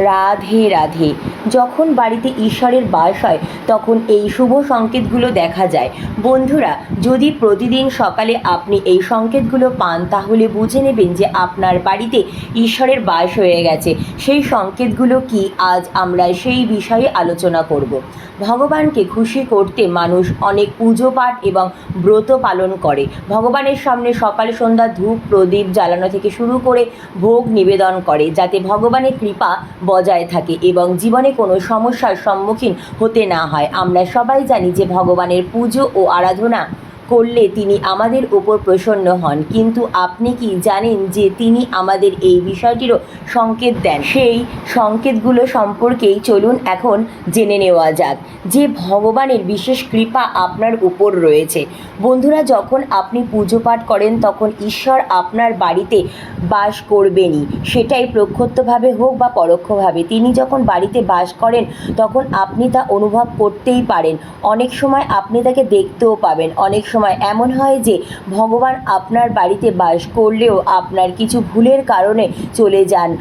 রাধে রাধে যখন বাড়িতে ঈশ্বরের বাস হয়, তখন এই শুভ সংকেতগুলো দেখা যায়। বন্ধুরা, যদি প্রতিদিন সকালে আপনি এই সংকেতগুলো পান, তাহলে বুঝে নেবেন যে আপনার বাড়িতে ঈশ্বরের বাস হয়ে গেছে। সেই সংকেতগুলো কি? আজ আমরা সেই বিষয়ে আলোচনা করব। ভগবানকে খুশি করতে মানুষ অনেক পুজো পাঠ এবং ব্রত পালন করে। ভগবানের সামনে সকাল, সন্ধ্যা ধূপ, প্রদীপ জ্বালানো থেকে শুরু করে ভোগ নিবেদন করে, যাতে ভগবানের কৃপা বজায় থাকে এবং জীবনে কোনো সমস্যার সম্মুখীন হতে না হয়। আমরা সবাই জানি যে ভগবানের পুজো ও আরাধনা করলে তিনি আমাদের উপর প্রসন্ন হন। কিন্তু আপনি কি জানেন যে তিনি আমাদের এই বিষয়টিরও সংকেত দেন? সেই সংকেতগুলো সম্পর্কেই চলুন এখন জেনে নেওয়া যাক যে ভগবানের বিশেষ কৃপা আপনার উপর রয়েছে। বন্ধুরা, যখন আপনি পুজো পাঠ করেন, তখন ঈশ্বর আপনার বাড়িতে বাস করবেনই। সেটাই প্রত্যক্ষভাবে হোক বা পরোক্ষভাবে। তিনি যখন বাড়িতে বাস করেন, তখন আপনি তা অনুভব করতেই পারেন। অনেক সময় আপনি তাকে দেখতেও পাবেন। অনেক সময় এমন হয় যে ভগবান আপনার বাড়িতে বাস করলেও আপনার কিছু ভুলের কারণে চলে যান।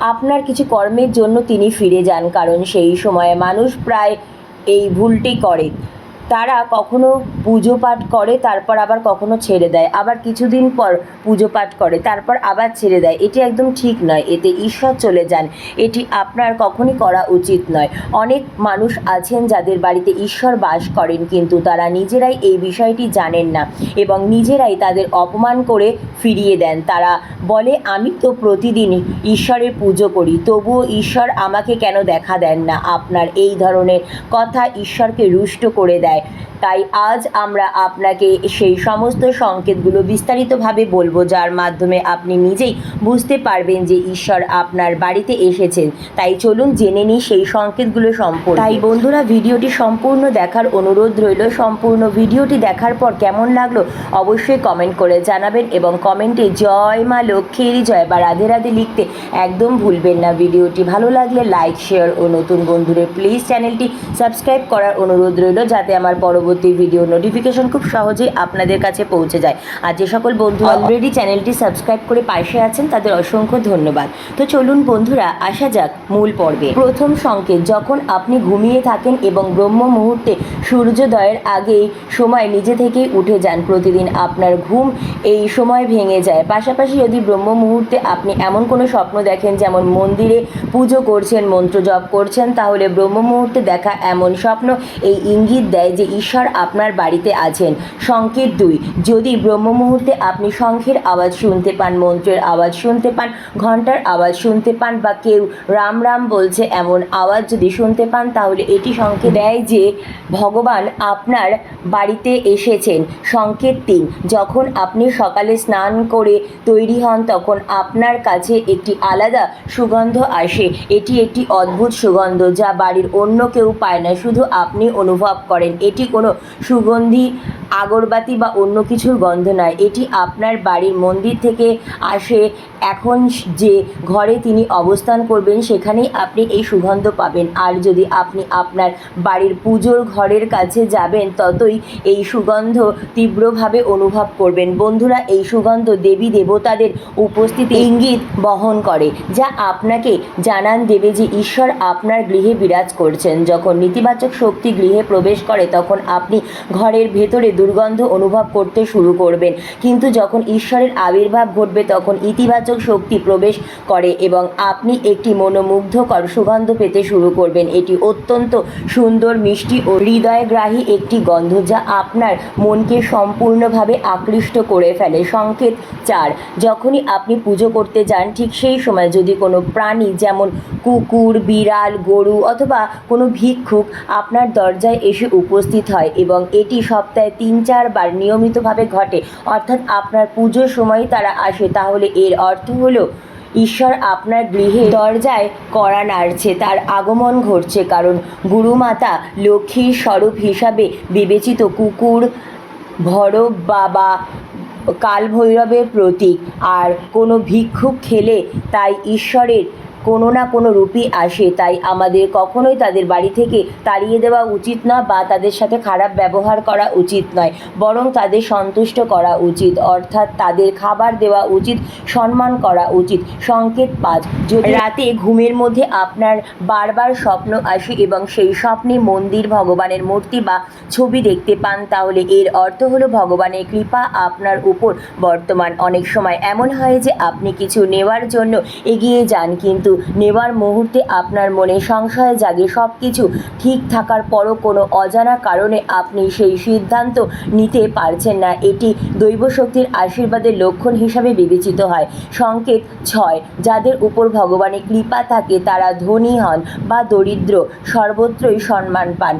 আপনার কিছু কর্মের জন্য তিনি ফিরে যান, কারণ সেই সময়ে মানুষ প্রায় এই ভুলটি করে। তারা কখনো পুজো পাঠ করে, তারপর আবার কখনো ছেড়ে দেয়। আবার কিছুদিন পর পুজো পাঠ করে, তারপর আবার ছেড়ে দেয়। এটি একদম ঠিক নয়। এতে ঈশ্বর চলে যান। এটি আপনার কখনই করা উচিত নয়। অনেক মানুষ আছেন যাদের বাড়িতে ঈশ্বর বাস করেন, কিন্তু তারা নিজেরাই এই বিষয়টি জানেন না এবং নিজেরাই তাদের অপমান করে ফিরিয়ে দেন। তারা বলে, আমি তো প্রতিদিন ঈশ্বরের পুজো করি, তবুও ঈশ্বর আমাকে কেন দেখা দেন না? আপনার এই ধরনের কথা ঈশ্বরকে রুষ্ট করে দেয়। যায় তাই আজ আমরা আপনাকে সেই সমস্ত সংকেতগুলো বিস্তারিতভাবে বলব, যার মাধ্যমে আপনি নিজেই বুঝতে পারবেন যে ঈশ্বর আপনার বাড়িতে এসেছেন। তাই চলুন জেনে নিই সেই সংকেতগুলো সম্পর্কে। তাই বন্ধুরা, ভিডিওটি সম্পূর্ণ দেখার অনুরোধ রইল। সম্পূর্ণ ভিডিওটি দেখার পর কেমন লাগল অবশ্যই কমেন্ট করে জানাবেন এবং কমেন্টে জয় মা লক্ষ্মীর জয় বা রাধে রাধে লিখতে একদম ভুলবেন না। ভিডিওটি ভালো লাগলে লাইক, শেয়ার ও নতুন বন্ধুদের প্লিজ চ্যানেলটি সাবস্ক্রাইব করার অনুরোধ রইল, যাতে আমার পরবর্তী ভিডিও নোটিফিকেশন খুব সহজেই আপনাদের কাছে পৌঁছে যায়। আর যে সকল বন্ধু অলরেডি চ্যানেলটি সাবস্ক্রাইব করে পাশে আছেন, তাদের অসংখ্য ধন্যবাদ। তো চলুন বন্ধুরা, আসা যাক মূল পর্বে। প্রথম সংকেত, যখন আপনি ঘুমিয়ে থাকেন এবং ব্রহ্ম মুহূর্তে সূর্যোদয়ের আগেই সময় নিজে থেকেই উঠে যান, প্রতিদিন আপনার ঘুম এই সময় ভেঙে যায়। পাশাপাশি যদি ব্রহ্ম মুহূর্তে আপনি এমন কোনো স্বপ্ন দেখেন, যেমন মন্দিরে পুজো করছেন, মন্ত্র জপ করছেন, তাহলে ব্রহ্ম মুহূর্তে দেখা এমন স্বপ্ন এই ইঙ্গিত দেয় যে ঈশ্বর আপনার বাড়িতে আছেন। সংকেত দুই, যদি ব্রহ্ম মুহূর্তে আপনি শঙ্খের আওয়াজ শুনতে পান, মন্ত্রের আওয়াজ শুনতে পান ঘণ্টার আওয়াজ শুনতে পান বা কেউ রাম রাম বলছে এমন আওয়াজ যদি শুনতে পান, তাহলে এটি সংকেত দেয় যে ভগবান আপনার বাড়িতে এসেছেন। সংকেত তিন, যখন আপনি সকালে স্নান করে তৈরি হন, তখন আপনার কাছে একটি আলাদা সুগন্ধ আসে। এটি একটি অদ্ভুত সুগন্ধ যা বাড়ির অন্য কেউ পায় না, শুধু আপনি অনুভব করেন। এটি কোনো সুগন্ধি আগরবাতি বা অন্য কিছুর গন্ধ নয়। এটি আপনার বাড়ির মন্দির থেকে আসে। এখন যে ঘরে তিনি অবস্থান করবেন, সেখানেই আপনি এই সুগন্ধ পাবেন। আর যদি আপনি আপনার বাড়ির পুজোর ঘরের কাছে যাবেন, ততই এই সুগন্ধ তীব্রভাবে অনুভব করবেন। বন্ধুরা, এই সুগন্ধ দেবী দেবতাদের উপস্থিতি ইঙ্গিত বহন করে, যা আপনাকে জানান দেবে যে ঈশ্বর আপনার গৃহে বিরাজ করছেন। যখন নেতিবাচক শক্তি গৃহে প্রবেশ করে, তখন আপনি ঘরের ভেতরে দুর্গন্ধ অনুভব করতে শুরু করবেন। কিন্তু যখন ঈশ্বরের আবির্ভাব ঘটবে, তখন ইতিবাচক শক্তি প্রবেশ করে এবং আপনি একটি মনোমুগ্ধকর সুগন্ধ পেতে শুরু করবেন। এটি অত্যন্ত সুন্দর, মিষ্টি ও হৃদয়গ্রাহী একটি গন্ধ যা আপনার মনকে সম্পূর্ণভাবে আকৃষ্ট করে ফেলে। সংকেত চার, যখনই আপনি পুজো করতে যান, ঠিক সেই সময় যদি কোনো প্রাণী যেমন কুকুর, বিড়াল, গরু অথবা কোনো ভিক্ষুক আপনার দরজায় এসে উপস্থিত হয় এবং এটি সপ্তাহে তিন চারবার নিয়মিতভাবে ঘটে। অর্থাৎ আপনার পুজোর সময় তারা আসে। তাহলে এর অর্থ হলো, ঈশ্বর আপনার গৃহে দরজায় কড়া নাড়ছে, তার আগমন ঘটছে। কারণ গুরুমাতা লক্ষ্মীর স্বরূপ হিসাবে বিবেচিত কুকুর ভরব বাবা, কালভৈরবের প্রতীক। আর কোনো ভিক্ষুক খেলে তাই ঈশ্বরের কোনো না কোনো রূপই আসে, তাই আমাদের কখনোই তাদের বাড়ি থেকে তাড়িয়ে দেওয়া উচিত না বা তাদের সাথে খারাপ ব্যবহার করা উচিত নয়, বরং তাদের সন্তুষ্ট করা উচিত, অর্থাৎ তাদের খাবার দেওয়া উচিত, সম্মান করা উচিত, সংকেত পাঁচ যদি রাতে ঘুমের মধ্যে আপনার বারবার স্বপ্ন আসে এবং সেই স্বপ্নে মন্দির, ভগবানের মূর্তি বা ছবি দেখতে পান, তাহলে এর অর্থ হলো ভগবানের কৃপা আপনার উপর। বর্তমান অনেক সময় এমন হয় যে আপনি কিছু নেওয়ার জন্য এগিয়ে যান, কিন্তু নেওয়ার মুহূর্তে আপনার মনে সংশয় জাগে। সব কিছু ঠিক থাকার পরও কোনো অজানা কারণে আপনি সেই সিদ্ধান্ত নিতে পারছেন না। এটি দৈব শক্তির আশীর্বাদের লক্ষণ হিসাবে বিবেচিত হয়। সংকেত ছয়, যাদের উপর ভগবানের কৃপা থাকে, তারা ধনী হন বা দরিদ্র, সর্বত্রই সম্মান পান।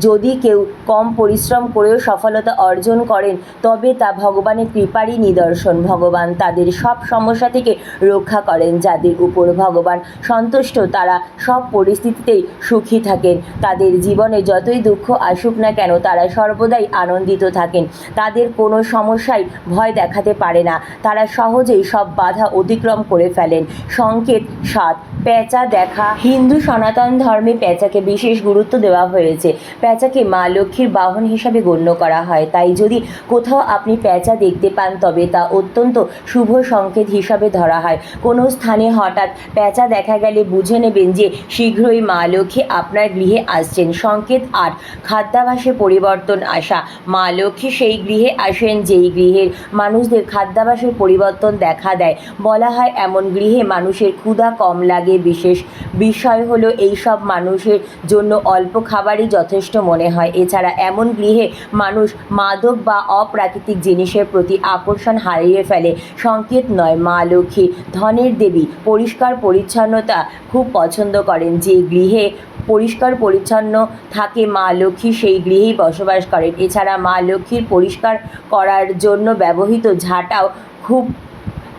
যদি কেউ কম পরিশ্রম করেও সফলতা অর্জন করেন, তবে তা ভগবানের কৃপারই নিদর্শন। ভগবান তাদের সব সমস্যা থেকে রক্ষা করেন, যাদের উপর ভগবান সন্তুষ্ট তারা সব পরিস্থিতিতেই সুখী থাকেন। তাদের জীবনে যতই দুঃখ আসুক না কেন, তারা সর্বদাই আনন্দিত থাকেন। তাদের কোনো সমস্যায় ভয় দেখাতে পারে না। তারা সহজেই সব বাধা অতিক্রম করে ফেলেন। সংকেত সাত, পেঁচা দেখা। হিন্দু সনাতন ধর্মে পেঁচাকে বিশেষ গুরুত্ব দেওয়া হয়েছে। পেঁচাকে মা লক্ষ্মীর বাহন হিসাবে গণ্য করা হয়। তাই যদি কোথাও আপনি পেঁচা দেখতে পান, তবে তা অত্যন্ত শুভ সংকেত হিসাবে ধরা হয়। কোনো স্থানে হঠাৎ পেঁচা দেখা গেলে বুঝে নেবেন যে শীঘ্রই মা লক্ষ্মী আপনার গৃহে আসছেন। সংকেত আট, খাদ্যাভাসে পরিবর্তন আসা। মা লক্ষ্মী সেই গৃহে আসেন যেই গৃহের মানুষদের খাদ্যাভাসের পরিবর্তন দেখা দেয়। বলা হয় এমন গৃহে মানুষের ক্ষুধা কম লাগে। বিশেষ বিষয় হলো এই সব মানুষের জন্য অল্প খাবারই যথেষ্ট মনে হয়। এছাড়া এমন গৃহে মানুষ মাদক বা অপ্রাকৃতিক জিনিসের প্রতি আকর্ষণ হারিয়ে ফেলে। সংকেত নয়, মা লক্ষ্মী ধনের দেবী, পরিষ্কার পরিচ্ছন্নতা খুব পছন্দ করেন। যে গৃহে পরিষ্কার পরিচ্ছন্ন থাকে মা লক্ষ্মী, সেই গৃহেই বসবাস করেন। এছাড়া মা লক্ষ্মীর পরিষ্কার করার জন্য ব্যবহৃত ঝাঁটাও খুব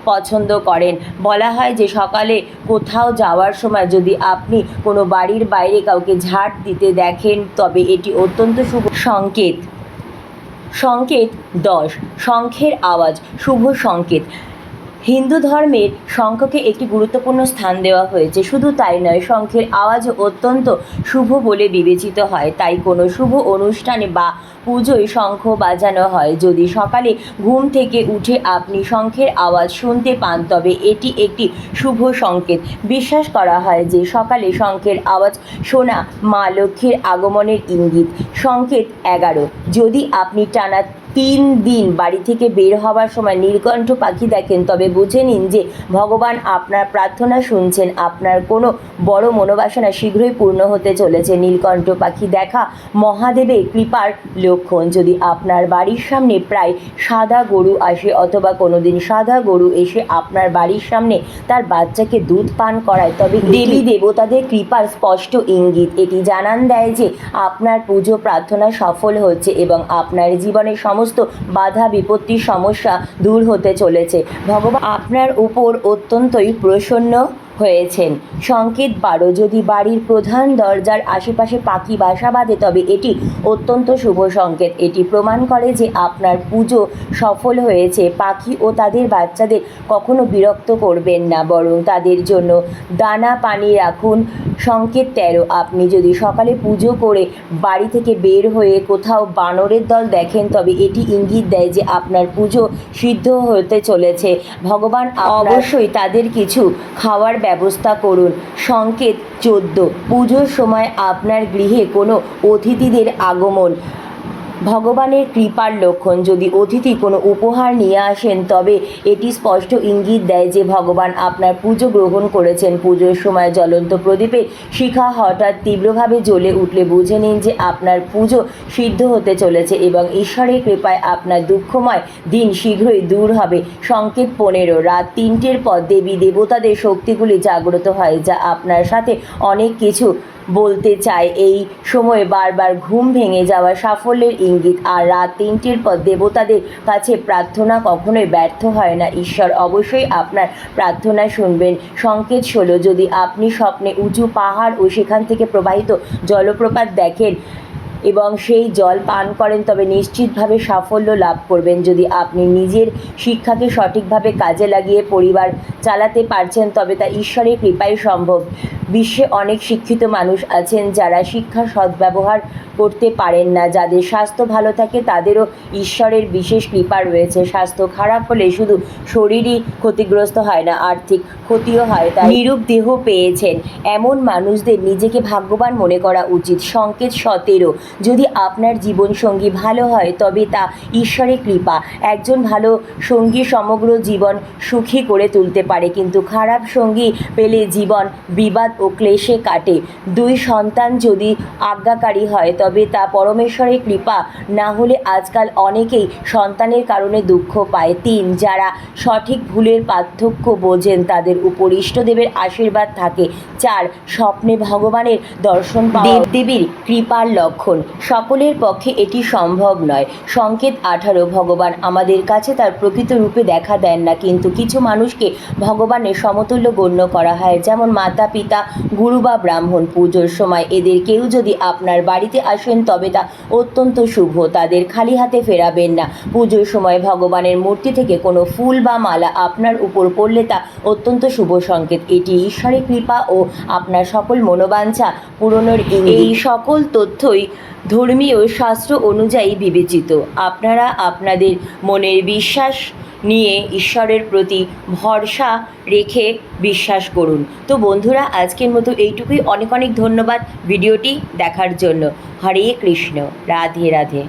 পছন্দ করেন। বলা হয় যে সকালে কোথাও যাওয়ার সময় যদি আপনি কোনো বাড়ির বাইরে কাউকে ঝাড় দিতে দেখেন, তবে এটি অত্যন্ত শুভ সংকেত। সংকেত দশ, শঙ্খের আওয়াজ, শুভ সংকেত। হিন্দু ধর্মের শঙ্খকে একটি গুরুত্বপূর্ণ স্থান দেওয়া হয়েছে। শুধু তাই নয়, শঙ্খের আওয়াজও অত্যন্ত শুভ বলে বিবেচিত হয়। তাই কোনো শুভ অনুষ্ঠানে বা পুজোয় শঙ্খ বাজানো হয়। যদি সকালে ঘুম থেকে উঠে আপনি শঙ্খের আওয়াজ শুনতে পান, তবে এটি একটি শুভ সংকেত। বিশ্বাস করা হয় যে সকালে শঙ্খের আওয়াজ শোনা মা লক্ষ্মীর আগমনের ইঙ্গিত। সংকেত এগারো, যদি আপনি টানা তিন দিন বাড়ি থেকে বের হওয়ার সময় নীলকণ্ঠ পাখি দেখেন তবে বুঝে নিন যে ভগবান আপনার প্রার্থনা শুনছেন আপনার কোনো বড় মনোবাসনা শীঘ্রই পূর্ণ হতে চলেছে। নীলকণ্ঠ পাখি দেখা মহাদেবের কৃপার লক্ষণ যদি আপনার বাড়ির সামনে প্রায় সাদা গরু আসে অথবা কোনো দিন সাদা গরু এসে আপনার বাড়ির সামনে তার বাচ্চাকে দুধ পান করায় তবে দেবী দেবতাদের কৃপার স্পষ্ট ইঙ্গিত। এটি জানান দেয় যে আপনার পুজো প্রার্থনা সফল হচ্ছে এবং আপনার জীবনের সমস্ত বাধা বিপত্তি সমস্যা দূর হতে চলেছে। ভগবান আপনার উপর অত্যন্তই প্রসন্ন। হয়েছেন। সংকেত বারো যদি বাড়ির প্রধান দরজার আশেপাশে পাখি বাসা বাঁধে তবে এটি অত্যন্ত শুভ সংকেত। এটি প্রমাণ করে যে আপনার পুজো সফল হয়েছে। পাখি ও তাদের বাচ্চাদের কখনো বিরক্ত করবেন না বরং তাদের জন্য দানা পানি রাখুন। সংকেত তেরো আপনি যদি সকালে পুজো করে বাড়ি থেকে বের হয়ে কোথাও বানরের দল দেখেন তবে এটি ইঙ্গিত দেয় যে আপনার পুজো সিদ্ধ হতে চলেছে। ভগবান অবশ্যই। তাদের কিছু খাওয়ার ব্যবস্থা করুন। সংকেত চোদ্দ। পুজোর সময় আপনার গৃহে কোনো অতিথিদের আগমন। ভগবানের কৃপার লক্ষণ। যদি অতিথি কোনো উপহার নিয়ে আসেন, তবে এটি স্পষ্ট ইঙ্গিত দেয় যে ভগবান আপনার পুজো গ্রহণ করেছেন। পুজোর সময় জ্বলন্ত প্রদীপের শিখা হঠাৎ তীব্রভাবে জ্বলে উঠলে বুঝে নিন যে আপনার পুজো সিদ্ধ হতে চলেছে এবং ঈশ্বরের কৃপায় আপনার দুঃখময় দিন শীঘ্রই দূর হবে। সংকেত পনেরো, রাত তিনটের পর দেবী দেবতাদের শক্তিগুলি জাগ্রত হয়, যা আপনার সাথে অনেক কিছু বলতে চায়। এই সময়ে বারবার ঘুম ভেঙে যাওয়া সাফল্যের ইঙ্গিত। আর রাত তিনটির পর দেবতাদের কাছে প্রার্থনা কখনোই ব্যর্থ হয় না। ঈশ্বর অবশ্যই আপনার প্রার্থনা শুনবেন। সংকেত ষোলো, যদি আপনি স্বপ্নে উঁচু পাহাড় ও সেখান থেকে প্রবাহিত জলপ্রপাত দেখেন এবং সেই জল পান করেন, তবে নিশ্চিতভাবে সাফল্য লাভ করবেন। যদি আপনি নিজের শিক্ষাকে সঠিকভাবে কাজে লাগিয়ে পরিবার চালাতে পারছেন, তবে তা ঈশ্বরের কৃপাই সম্ভব। বিশ্বে অনেক শিক্ষিত মানুষ আছেন যারা শিক্ষা সদ্ব্যবহার করতে পারেন না। যাদের স্বাস্থ্য ভালো থাকে, তাদেরও ঈশ্বরের বিশেষ কৃপা রয়েছে। স্বাস্থ্য খারাপ হলে শুধু শরীরই ক্ষতিগ্রস্ত হয় না, আর্থিক ক্ষতিও হয়। তাই নিরূপ দেহ পেয়েছেন। এমন মানুষদের নিজেকে ভাগ্যবান মনে করা উচিত। সংকেত সতেরো যদি আপনার জীবনসঙ্গী ভালো হয় তবে তা ঈশ্বরের কৃপা। একজন ভালো সঙ্গী সমগ্র জীবন সুখী করে তুলতে পারে কিন্তু খারাপ সঙ্গী পেলে জীবন বিবাদ ও ক্লেশে কাটে। দুই সন্তান যদি আজ্ঞাকারী হয় তবে তা পরমেশ্বরের কৃপা। না হলে আজকাল অনেকেই সন্তানের কারণে দুঃখ পায়। তিন যারা সঠিক ভুলের পার্থক্য বোঝেন তাদের উপর ইষ্টদেবের আশীর্বাদ থাকে। চার স্বপ্নে ভগবানের দর্শন দেবদেবীর কৃপার লক্ষণ। সকলের পক্ষে এটি সম্ভব নয়। সংকেত আঠারো ভগবান আমাদের কাছে তার প্রকৃত রূপে দেখা দেন না কিন্তু কিছু মানুষকে ভগবানের সমতুল্য গণ্য করা হয়। যেমন মাতা পিতা গুরু বা ব্রাহ্মণ পুজোর সময় এদের কেউ যদি আপনার বাড়িতে আসেন তবে তা অত্যন্ত শুভ। তাদের খালি হাতে ফেরাবেন না। পুজোর সময় ভগবানের মূর্তি থেকে কোনো ফুল বা মালা আপনার উপর পড়লে তা অত্যন্ত শুভ সংকেত। এটি ঈশ্বরের কৃপা ও আপনার সকল মনোবাঞ্ছা পূরণের এই সকল তথ্যই ধর্মীয় শাস্ত্র অনুযায়ী বিবেচিত। আপনারা আপনাদের মনের বিশ্বাস নিয়ে ঈশ্বরের প্রতি ভরসা রেখে বিশ্বাস করুন। তো বন্ধুরা, আজকের মতো এইটুকুই। অনেক অনেক ধন্যবাদ ভিডিওটি দেখার জন্য। হরে কৃষ্ণ। রাধে রাধে।